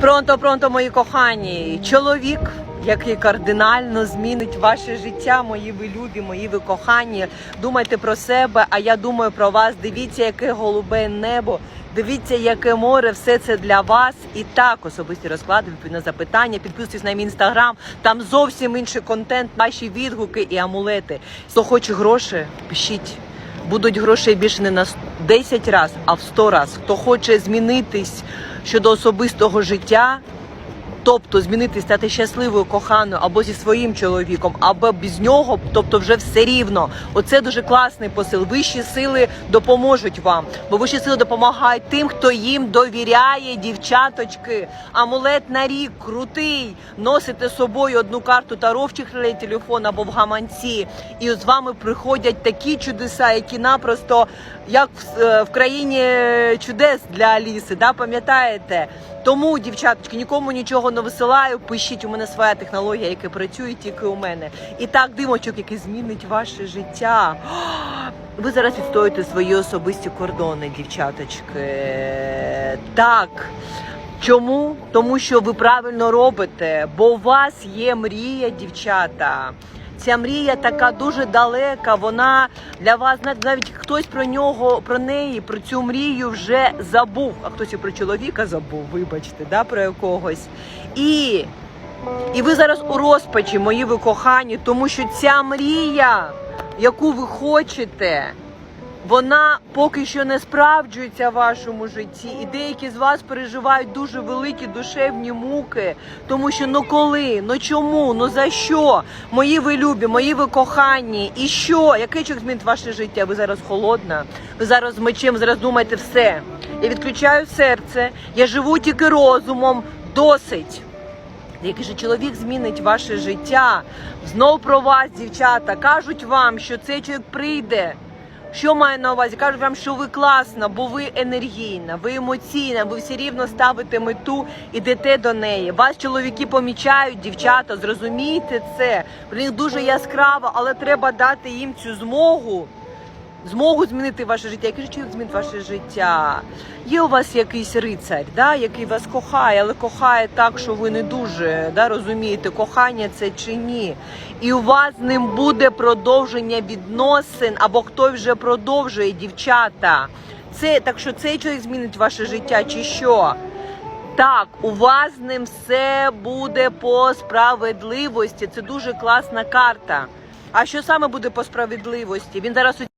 Пронто, пронто, мої кохані. Чоловік, який кардинально змінить ваше життя, мої ви любі, мої ви кохані. Думайте про себе, а я думаю про вас. Дивіться, яке голубе небо. Дивіться, яке море, все це для вас. І так, особисті розклади, відповідно запитання. Підписуйтесь на мій інстаграм. Там зовсім інший контент, ваші відгуки і амулети. Хто хоче гроші, пишіть. Будуть грошей більше не на 10 разів, а в 100 разів. Хто хоче змінитись щодо особистого життя, тобто змінити, стати щасливою, коханою або зі своїм чоловіком, або без нього, тобто вже все рівно. Оце дуже класний посил. Вищі сили допоможуть вам, бо вищі сили допомагають тим, хто їм довіряє, дівчаточки. Амулет на рік крутий. Носите з собою одну карту таро в чехлі телефон або в гаманці, і з вами приходять такі чудеса, які напросто як в, е, в країні чудес для Аліси. Да, пам'ятаєте? Тому, дівчаточки, нікому нічого не висилаю. Пишіть, у мене своя технологія, яка працює тільки у мене. І так, димочок, який змінить ваше життя. Ви зараз відстоюєте свої особисті кордони, дівчаточки. Так. Чому? Тому що ви правильно робите, бо у вас є мрія, дівчата. Ця мрія така дуже далека. Вона для вас нав- навіть хтось про нього, про неї, про цю мрію вже забув. А хтось і про чоловіка забув, вибачте, да, про якогось. І, і ви зараз у розпачі, мої ви кохані, тому що ця мрія, яку ви хочете, вона поки що не справджується в вашому житті, і деякі з вас переживають дуже великі душевні муки, тому що ну коли, ну чому, ну за що? Мої ви любі, мої ви кохані, і що? Який чок змінить ваше життя? Ви зараз холодна, ви зараз мечем, зараз думаєте все. Я відключаю серце, я живу тільки розумом, досить. Який же чоловік змінить ваше життя? Знов про вас, дівчата, кажуть вам, що цей чоловік прийде. Що маю на увазі? Кажуть вам, що ви класна, бо ви енергійна, ви емоційна, ви все рівно ставите мету, ідете до неї. Вас чоловіки помічають, дівчата, зрозумійте це. В них дуже яскраво, але треба дати їм цю змогу. Змогу змінити ваше життя. Який чоловік змінить ваше життя? Є у вас якийсь рицар, да, який вас кохає, але кохає так, що ви не дуже да, розумієте, кохання це чи ні. І у вас з ним буде продовження відносин, або хтось вже продовжує, дівчата. Це так що цей чоловік змінить ваше життя, чи що? Так, у вас з ним все буде по справедливості. Це дуже класна карта. А що саме буде по справедливості? Він зараз